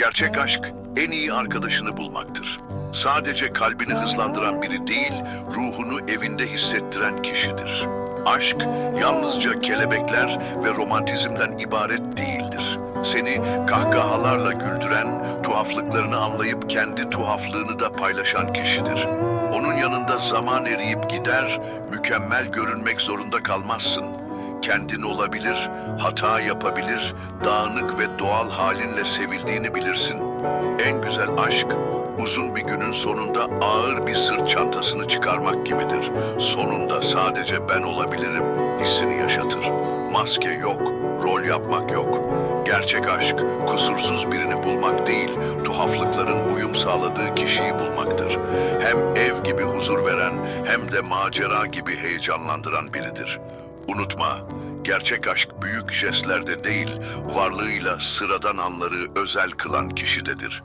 Gerçek aşk en iyi arkadaşını bulmaktır. Sadece kalbini hızlandıran biri değil, ruhunu evinde hissettiren kişidir. Aşk yalnızca kelebekler ve romantizmden ibaret değildir. Seni kahkahalarla güldüren, tuhaflıklarını anlayıp kendi tuhaflığını da paylaşan kişidir. Onun yanında zaman eriyip gider, mükemmel görünmek zorunda kalmazsın. Kendin olabilir, hata yapabilir, dağınık ve doğal halinle sevildiğini bilirsin. En güzel aşk, uzun bir günün sonunda ağır bir sırt çantasını çıkarmak gibidir. Sonunda sadece ben olabilirim hissini yaşatır. Maske yok, rol yapmak yok. Gerçek aşk, kusursuz birini bulmak değil, tuhaflıkların uyum sağladığı kişiyi bulmaktır. Hem ev gibi huzur veren, hem de macera gibi heyecanlandıran biridir. Unutma, gerçek aşk büyük jestlerde değil, varlığıyla sıradan anları özel kılan kişidedir.